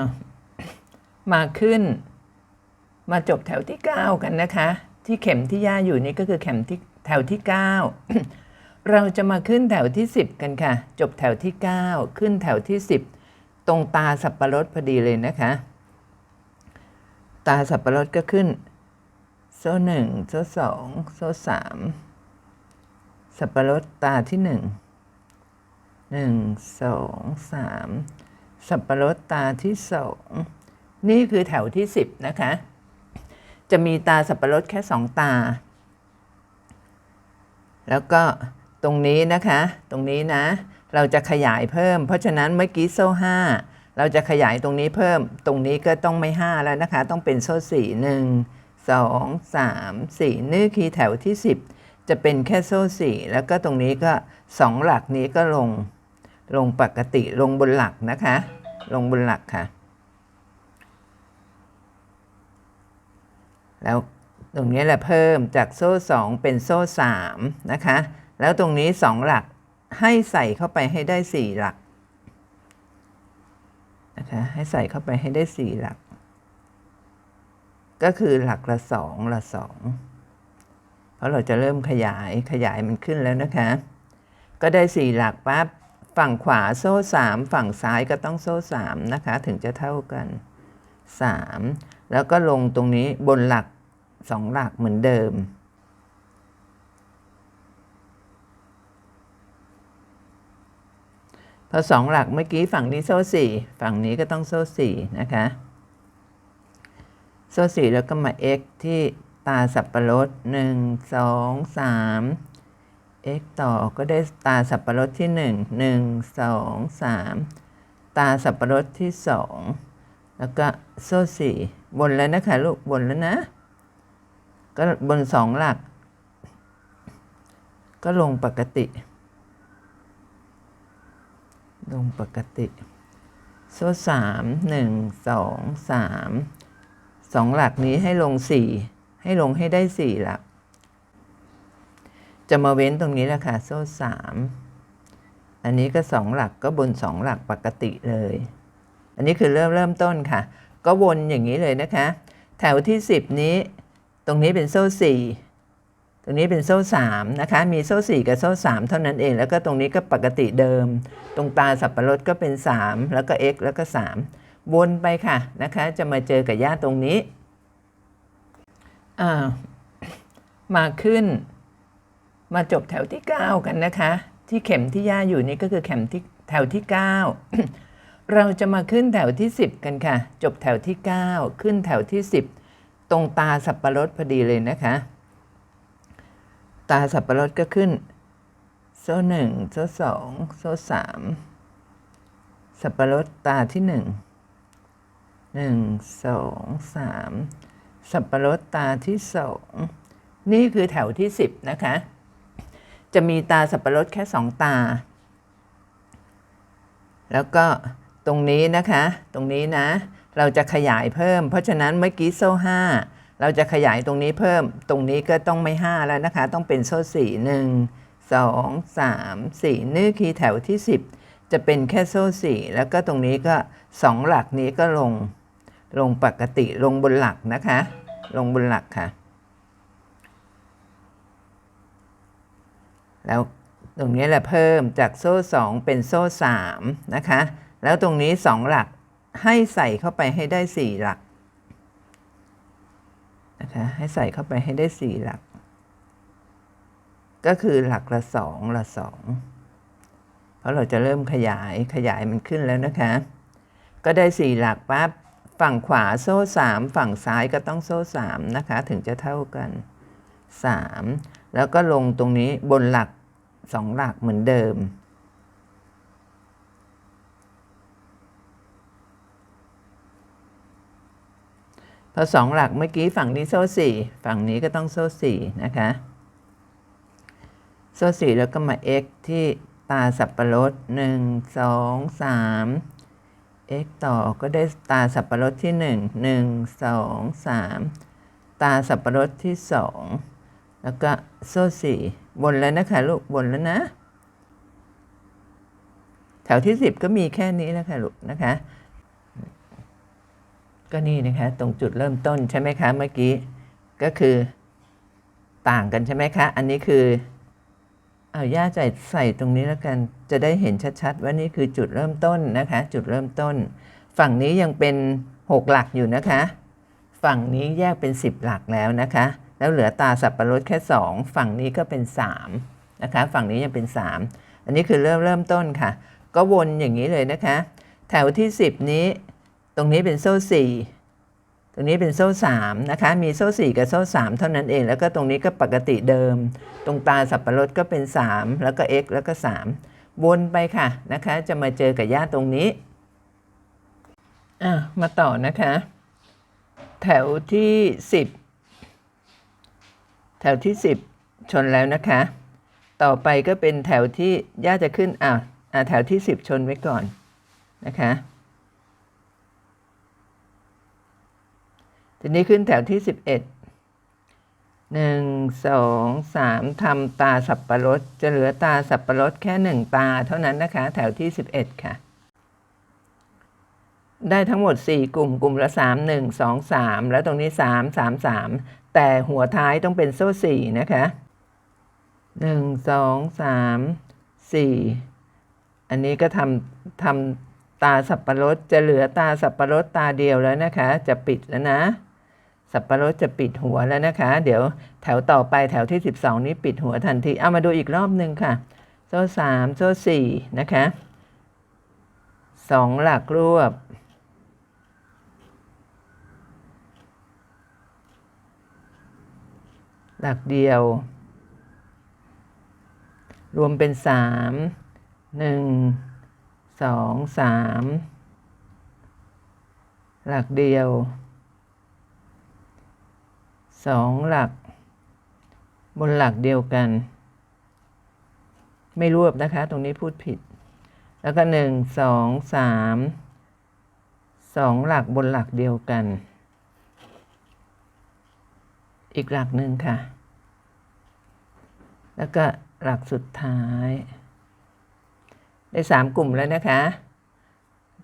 ามาขึ้น มาจบแถวที่ 9 กันนะคะ ที่เข็มที่ย่าอยู่นี่ก็คือเข็มที่แถวที่ 9 เราจะมาขึ้นแถวที่ 10 กันค่ะ จบแถวที่ 9 ขึ้นแถวที่ 10 ตรงตาสับปะรดพอดีเลยนะคะ ตาสับปะรดก็ขึ้นโซ่หนึ่งโซ่สองโซ่สามสับปะรดตาที่หนึ่งหนึ่งสองสาม สับปะรดตาที่สองนี่คือแถวที่สิบนะคะ จะมีตาสับปะรดแค่สองตา แล้วก็ตรงนี้นะคะ ตรงนี้นะ เราจะขยายเพิ่ม เพราะฉะนั้นเมื่อกี้โซ่ห้าเราจะขยายตรงนี้เพิ่ม ตรงนี้ก็ต้องไม่ห้าแล้วนะคะ ต้องเป็นโซ่สี่หนึ่งสองสามสี่นี่คือแถวที่10จะเป็นแค่โซ่สี่แล้วก็ตรงนี้ก็สองหลักนี้ก็ลง ลงปกติลงบนหลักนะคะ ลงบนหลักค่ะ แล้วตรงนี้แหละเพิ่มจากโซ่สองเป็นโซ่สามนะคะ แล้วตรงนี้สองหลักให้ใส่เข้าไปให้ได้สี่หลักนะคะให้ใส่เข้าไปให้ได้สี่หลัก ก็คือหลักละสองละสองเพราะเราจะเริ่มขยายขยายมันขึ้นแล้วนะคะ ก็ได้สี่หลักปั๊บ ฝั่งขวาโซ่สามฝั่งซ้ายก็ต้องโซ่สามนะคะ ถึงจะเท่ากันสามแล้วก็ลงตรงนี้บนหลักสองหลักเหมือนเดิม พอสองหลักเมื่อกี้ฝั่งนี้โซ่สี่ฝั่งนี้ก็ต้องโซ่สี่นะคะ โซ่สี่แล้วก็มา x ที่ตาสับปะรดหนึ่งสองสาม x ต่อก็ได้ตาสับปะรดที่หนึ่งหนึ่งสองสามตาสับปะรดที่สองแล้วก็โซ่สี่บนแล้วนะคะลูกบนแล้วนะ ก็บนสองหลัก ก็ลงปกติ ลงปกติ โซ่สามหนึ่งสองสามสองหลักนี้ให้ลงสี่ให้ลงให้ได้สี่หลัก จะมาเว้นตรงนี้แหละค่ะ โซ่สามอันนี้ก็สองหลักก็บนสองหลักปกติเลย อันนี้คือเริ่มเริ่มต้นค่ะ ก็วนอย่างนี้เลยนะคะ แถวที่สิบนี้ ตรงนี้เป็นโซ่สี่ตรงนี้เป็นโซ่สามนะคะ มีโซ่สี่กับโซ่สามเท่านั้นเอง แล้วก็ตรงนี้ก็ปกติเดิม ตรงตาสับปะรดก็เป็นสามแล้วก็ x แล้วก็สามวนไปค่ะนะคะ จะมาเจอกับย่าตรงนี้ อ่า มาขึ้น มาจบแถวที่ 9 กันนะคะ ที่เข็มที่ย่าอยู่นี่ก็คือเข็มที่แถวที่ 9 เราจะมาขึ้นแถวที่ 10 กันค่ะ จบแถวที่ 9 ขึ้นแถวที่ 10 ตรงตาสับปะรดพอดีเลยนะคะ ตาสับปะรดก็ขึ้น โซ่หนึ่งโซ่สองโซ่สามสับปะรดตาที่หนึ่งหนึ่งสองสามสับปะรดตาที่สองนี่คือแถวที่สิบนะคะ จะมีตาสับปะรดแค่สองตา แล้วก็ตรงนี้นะคะ ตรงนี้นะ เราจะขยายเพิ่ม เพราะฉะนั้นเมื่อกี้โซ่ห้าเราจะขยายตรงนี้เพิ่ม ตรงนี้ก็ต้องไม่ห้าแล้วนะคะ ต้องเป็นโซ่สี่หนึ่งสองสามสี่นี่คือแถวที่สิบจะเป็นแค่โซ่สี่แล้วก็ตรงนี้ก็สองหลักนี้ก็ลงลงปกติลงบนหลักนะคะ ลงบนหลักค่ะ แล้วตรงนี้แหละเพิ่มจากโซ่สองเป็นโซ่สามนะคะ แล้วตรงนี้สองหลักให้ใส่เข้าไปให้ได้สี่หลักนะคะให้ใส่เข้าไปให้ได้สี่หลัก ก็คือหลักละสองละสองเพราะเราจะเริ่มขยายขยายมันขึ้นแล้วนะคะ ก็ได้สี่หลักปั๊บฝั่งขวาโซ่สามฝั่งซ้ายก็ต้องโซ่สามนะคะ ถึงจะเท่ากันสาม แล้วก็ลงตรงนี้บนหลักสองหลักเหมือนเดิม พอสองหลักเมื่อกี้ฝั่งนี้โซ่สี่ฝั่งนี้ก็ต้องโซ่สี่นะคะ โซ่สี่แล้วก็มา x ที่ตาสับปะรดหนึ่งสองสาม x ต่อก็ได้ตาสับปะรดที่หนึ่งหนึ่งสองสามตาสับปะรดที่สอง แล้วก็โซ่สี่บนแล้วนะคะลูกบนแล้วนะ แถวที่สิบก็มีแค่นี้แล้วค่ะลูกนะคะ ก็นี่นะคะ ตรงจุดเริ่มต้นใช่ไหมคะเมื่อกี้ก็คือต่างกันใช่ไหมคะ อันนี้คือเอาย่าใส่ใส่ตรงนี้แล้วกัน จะได้เห็นชัดๆ ว่านี่คือจุดเริ่มต้นนะคะ จุดเริ่มต้น ฝั่งนี้ยังเป็น 6 หลักอยู่นะคะ ฝั่งนี้แยกเป็น 10 หลักแล้วนะคะ แล้วเหลือตาสับประรดแค่ 2 ฝั่งนี้ก็เป็น3นะคะฝั่งนี้ยังเป็น 3 อันนี้คือเริ่มเริ่มต้นค่ะ ก็วนอย่างนี้เลยนะคะ แถวที่ 10 นี้ ตรงนี้เป็นโซ่ 4 ตรงนี้เป็นโซ่3นะคะมีโซ่ 4 กับโซ่ 3 เท่านั้นเอง แล้วก็ตรงนี้ก็ปกติเดิม ตรงตาสับปะรดก็เป็น 3 แล้วก็ x แล้วก็ 3 วนไปค่ะนะคะจะมาเจอกับย่าตรงนี้อะมาต่อนะคะ แถวที่ 10 แถวที่ 10 ชนแล้วนะคะ ต่อไปก็เป็นแถวที่ย่าจะขึ้นอะอะแถวที่ 10 ชนไว้ก่อนนะคะ ทีนี้ขึ้นแถวที่ 11 1 2 3ทำตาสับปะรดจะเหลือตาสับปะรดแค่ 1 ตาเท่านั้นนะคะ แถวที่ 11 ค่ะ ได้ทั้งหมด 4 กลุ่มกลุ่มละ 3 1 2 3 แล้วตรงนี้ 3 3 3 แต่หัวท้ายต้องเป็นโซ่ 4 นะคะ 1 2 3 4 อันนี้ก็ทำทำตาสับปะรดจะเหลือตาสับปะรดตาเดียวแล้วนะคะ จะปิดแล้วนะ สับปะรดจะปิดหัวแล้วนะคะ เดี๋ยวแถวต่อไปแถวที่ 12 นี้ปิดหัวทันที เอามาดูอีกรอบหนึ่งค่ะ โซ่ 3 โซ่ 4 นะคะสองหลักรวบ หลักเดียว รวมเป็นสามหนึ่งสองสามหลักเดียวสองหลัก บนหลักเดียวกัน ไม่รวบนะคะ ตรงนี้พูดผิด แล้วก็หนึ่งสองสามสองหลักบนหลักเดียวกัน อีกหลักหนึ่งค่ะ แล้วก็หลักสุดท้าย ได้สามกลุ่มแล้วนะคะ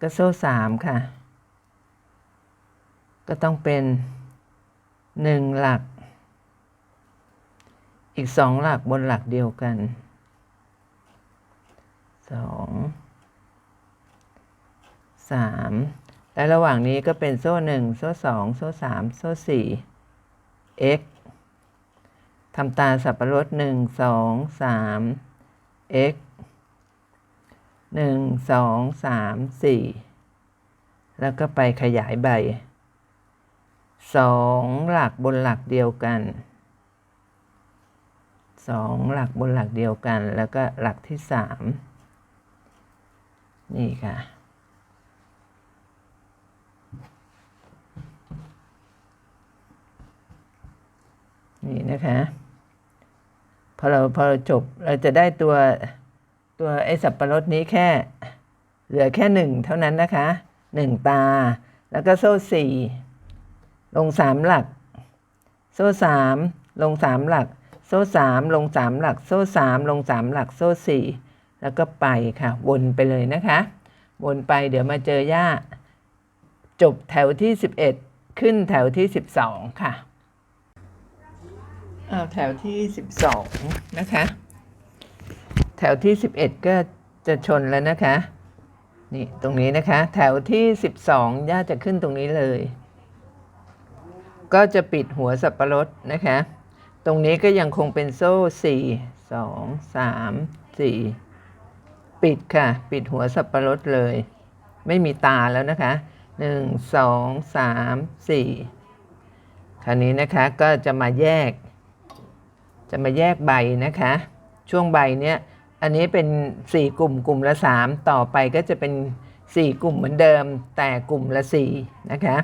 ก็โซ่สามค่ะ ก็ต้องเป็นหนึ่งหลัก อีกสองหลักบนหลักเดียวกันสองสามและระหว่างนี้ก็เป็นโซ่หนึ่งโซ่สองโซ่สามโซ่สี่ x ทำตาสับปะรดหนึ่งสองสาม x หนึ่งสองสามสี่แล้วก็ไปขยายใบสองหลักบนหลักเดียวกันสองหลักบนหลักเดียวกัน แล้วก็หลักที่สามนี่ค่ะ นี่นะคะพอเราพอเราจบเราจะได้ตัวตัวไอสับปะรดนี้แค่ เหลือแค่หนึ่งเท่านั้นนะคะหนึ่งตา แล้วก็โซ่สี่ลงสามหลัก โซ่สามลงสามหลัก โซ่สามลงสามหลัก โซ่สามลงสามหลักโซ่สี่แล้วก็ไปค่ะวนไปเลยนะคะวนไปเดี๋ยวมาเจอย่าจบแถวที่ 11 ขึ้นแถวที่ 12 ค่ะ เอาแถวที่12นะคะ แถวที่11ก็จะชนแล้วนะคะ นี่ตรงนี้นะคะ แถวที่12ย่าจะขึ้นตรงนี้เลย ก็จะปิดหัวสับปะรดนะคะ ตรงนี้ก็ยังคงเป็นโซ่4 2 3 4ปิดค่ะ ปิดหัวสับปะรดเลย ไม่มีตาแล้วนะคะหนึ่งสองสามสี่คราวนี้นะคะก็จะมาแยก จะมาแยกใบนะคะ ช่วงใบเนี้ยอันนี้เป็นสี่กลุ่มกลุ่มละสามต่อไปก็จะเป็นสี่กลุ่มเหมือนเดิม แต่กลุ่มละสี่นะคะ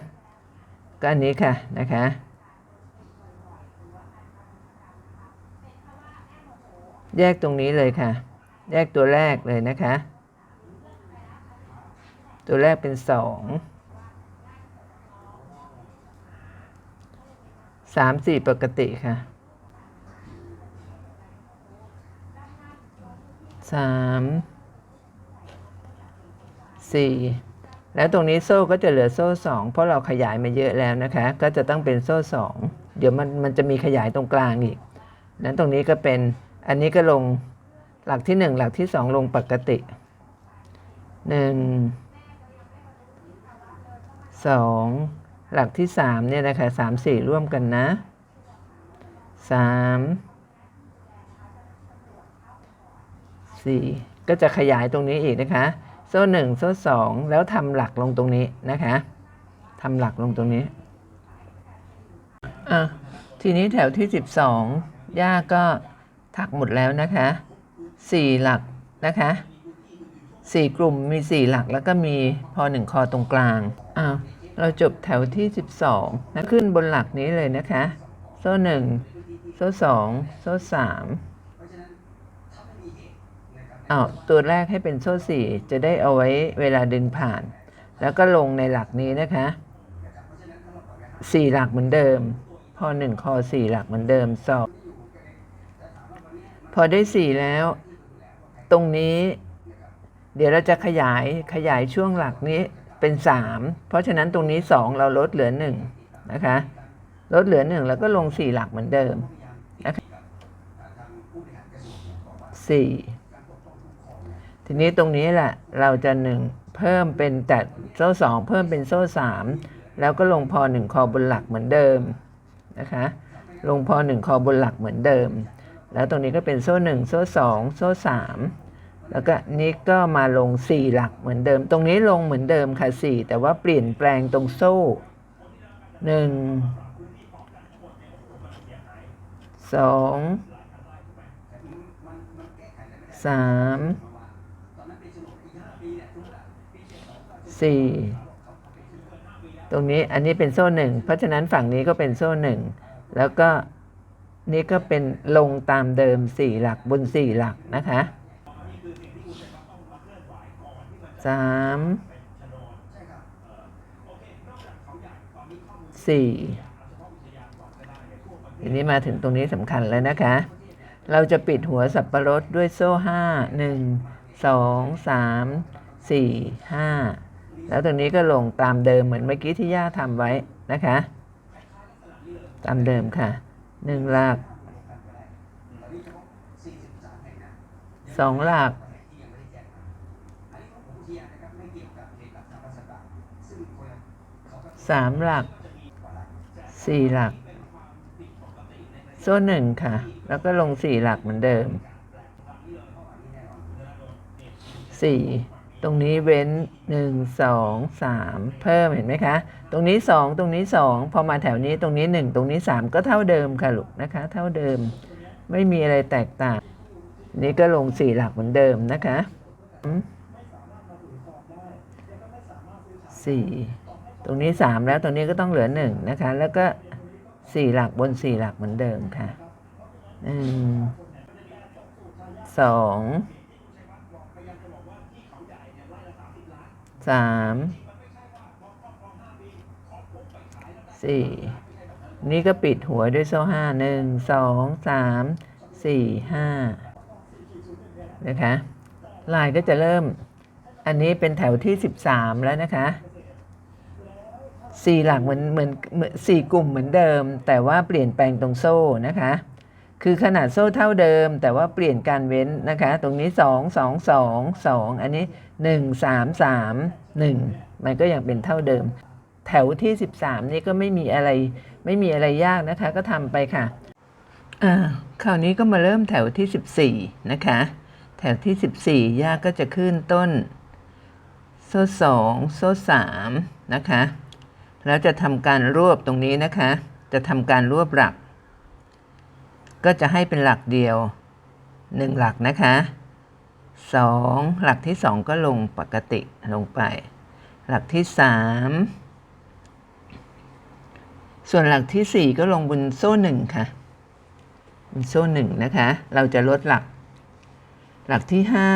ก็อันนี้ค่ะนะคะแยกตรงนี้เลยค่ะ แยกตัวแรกเลยนะคะ ตัวแรกเป็นสองสามสี่ปกติค่ะ สามสี่แล้วตรงนี้โซ่ก็จะเหลือโซ่สองเพราะเราขยายมาเยอะแล้วนะคะ ก็จะต้องเป็นโซ่สองเดี๋ยวมันมันจะมีขยายตรงกลางอีกนั้นตรงนี้ก็เป็นอันนี้ก็ลงหลักที่หนึ่งหลักที่สองลงปกติหนึ่งสองหลักที่สามเนี่ยนะคะสามสี่ร่วมกันนะสาม สี่ก็จะขยายตรงนี้อีกนะคะ โซ่หนึ่งโซ่สองแล้วทำหลักลงตรงนี้นะคะทำหลักลงตรงนี้อะทีนี้แถวที่สิบสองย่าก็ถักหมดแล้วนะคะสี่หลักนะคะสี่กลุ่มมีสี่หลักแล้วก็มีพอหนึ่งคอตรงกลางอ้าวเราจบแถวที่สิบสองนะขึ้นบนหลักนี้เลยนะคะ โซ่หนึ่งโซ่สองโซ่สาม อ้าวตัวแรกให้เป็นโซ่สี่จะได้เอาไว้เวลาดึงผ่าน แล้วก็ลงในหลักนี้นะคะสี่หลักเหมือนเดิม พอหนึ่งคอสี่หลักเหมือนเดิมสองพอได้สี่แล้ว ตรงนี้ เดี๋ยวเราจะขยายขยายช่วงหลักนี้เป็นสามเพราะฉะนั้นตรงนี้สองเราลดเหลือหนึ่งนะคะลดเหลือหนึ่งแล้วก็ลงสี่หลักเหมือนเดิมนะคะสี่ ทีนี้ตรงนี้แหละเราจะหนึ่งเพิ่มเป็นแต่โซ่สองเพิ่มเป็นโซ่สามแล้วก็ลงพอหนึ่งคอบนหลักเหมือนเดิมนะคะลงพอหนึ่งคอบนหลักเหมือนเดิม แล้วตรงนี้ก็เป็นโซ่หนึ่งโซ่สองโซ่สามแล้วก็นี้ก็มาลงสี่หลักเหมือนเดิม ตรงนี้ลงเหมือนเดิมค่ะสี่แต่ว่าเปลี่ยนแปลงตรงโซ่หนึ่งสองสาม สี่ตรงนี้อันนี้เป็นโซ่หนึ่งเพราะฉะนั้นฝั่งนี้ก็เป็นโซ่หนึ่งแล้วก็นี่ก็เป็นลงตามเดิมสี่หลักบนสี่หลักนะคะสามสี่ทีนี้มาถึงตรงนี้สำคัญแล้วนะคะ เราจะปิดหัวสับประรดด้วยโซ่ห้าหนึ่งสองสามสี่ห้า แล้วตรงนี้ก็ลงตามเดิมเหมือนเมื่อกี้ที่ย่าทำไว้นะคะ ตามเดิมค่ะหนึ่งหลักสองหลักสามหลักสี่หลัก โซ่หนึ่งค่ะ แล้วก็ลงสี่หลักเหมือนเดิมสี่ รงนี้เว้น 1 2 3 เพิ่มเห็นไหมคะ ตรงนี้ 2 ตรงนี้ 2 พอมาแถวนี้ตรงนี้ 1 ตรงนี้ 3 ก็เท่าเดิมค่ะลูกนะคะ เท่าเดิมไม่มีอะไรแตกต่าง นี่ก็ลง 4 หลักเหมือนเดิมนะคะ4ตรงนี้ 3 แล้วตรงนี้ก็ต้องเหลือ 1 นะคะ แล้วก็ 4 หลักบน 4 หลักเหมือนเดิมค่ะ 1 2 สามสี่นี่ก็ปิดหัวด้วยโซ่ห้าหนึ่งสองสามสี่ห้านะคะลายก็จะเริ่ม อันนี้เป็นแถวที่สิบสามแล้วนะคะสี่หลักเหมือนเหมือนเหมือนสี่กลุ่มเหมือนเดิม แต่ว่าเปลี่ยนแปลงตรงโซ่นะคะ คือขนาดโซ่เท่าเดิม แต่ว่าเปลี่ยนการเว้นนะคะ ตรงนี้สองสองสองสองอันนี้หนึ่งสามสามหนึ่งมันก็ยังเป็นเท่าเดิม แถวที่สิบสามนี่ก็ไม่มีอะไรไม่มีอะไรยากนะคะ ก็ทำไปค่ะอ่าคราวนี้ก็มาเริ่มแถวที่สิบสี่นะคะ แถวที่สิบสี่ยากก็จะขึ้นต้น โซ่สองโซ่สามนะคะ แล้วจะทำการรวบตรงนี้นะคะ จะทำการรวบหลัก ก็จะให้เป็นหลักเดียวหนึ่งหลักนะคะสองหลักที่สองก็ลงปกติลงไป หลักที่สามส่วนหลักที่สี่ก็ลงบนโซ่หนึ่งค่ะบนโซ่หนึ่งนะคะ เราจะลดหลัก หลักที่ห้า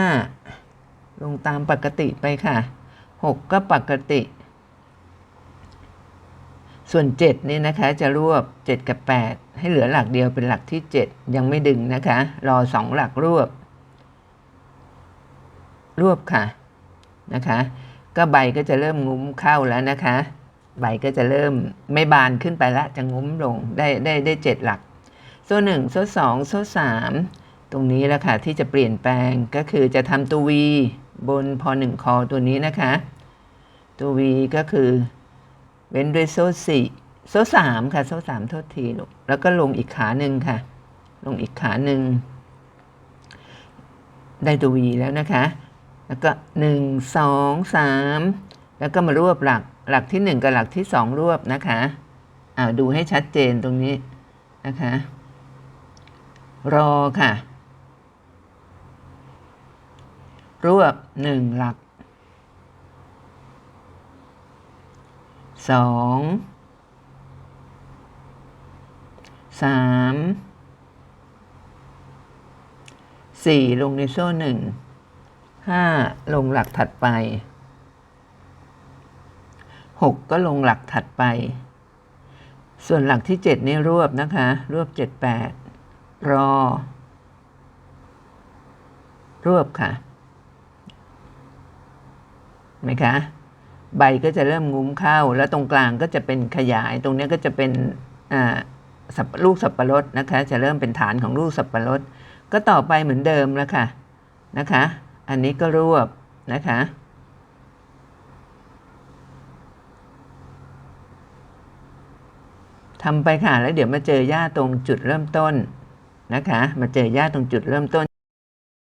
ลงตามปกติไปค่ะหกก็ปกติ ส่วนเจ็ดนี่นะคะจะรวบเจ็ดกับแปดให้เหลือหลักเดียวเป็นหลักที่เจ็ดยังไม่ดึงนะคะ รอสองหลักรวบ รวบค่ะนะคะ ก็ใบก็จะเริ่มงุ้มเข้าแล้วนะคะ ใบก็จะเริ่มไม่บานขึ้นไปละจะงุ้มลงได้ได้ได้เจ็ดหลักโซ่หนึ่งโซ่สองโซ่สามตรงนี้แหละค่ะที่จะเปลี่ยนแปลงก็คือจะทำตัววีบนพอหนึ่งคอตัวนี้นะคะ ตัววีก็คือ เว้นด้วยโซ่สี่โซ่สามค่ะ โซ่สามโทษทีลูกแล้วก็ลงอีกขาหนึ่งค่ะ ลงอีกขาหนึ่งได้ตัววีแล้วนะคะ แล้วก็หนึ่งสองสามแล้วก็มารวบหลักหลักที่หนึ่งกับหลักที่สองรวบนะคะอ่าดูให้ชัดเจนตรงนี้นะคะ รอค่ะ รวบหนึ่งหลัก สองสามสี่ลงในโซ่หนึ่งห้าลงหลักถัดไปหกก็ลงหลักถัดไป ส่วนหลักที่เจ็ดนี่รวบนะคะ รวบเจ็ดแปดรอ รวบค่ะไหมคะ ใบก็จะเริ่มงุ้มเข้า แล้วตรงกลางก็จะเป็นขยาย ตรงนี้ก็จะเป็นลูกสับปะรดนะคะ จะเริ่มเป็นฐานของลูกสับปะรด ก็ต่อไปเหมือนเดิมแล้วค่ะนะคะ อันนี้ก็รวบนะคะทำไปค่ะแล้วเดี๋ยวมาเจอหญ้าตรงจุดเริ่มต้นนะคะ มาเจอหญ้าตรงจุดเริ่มต้น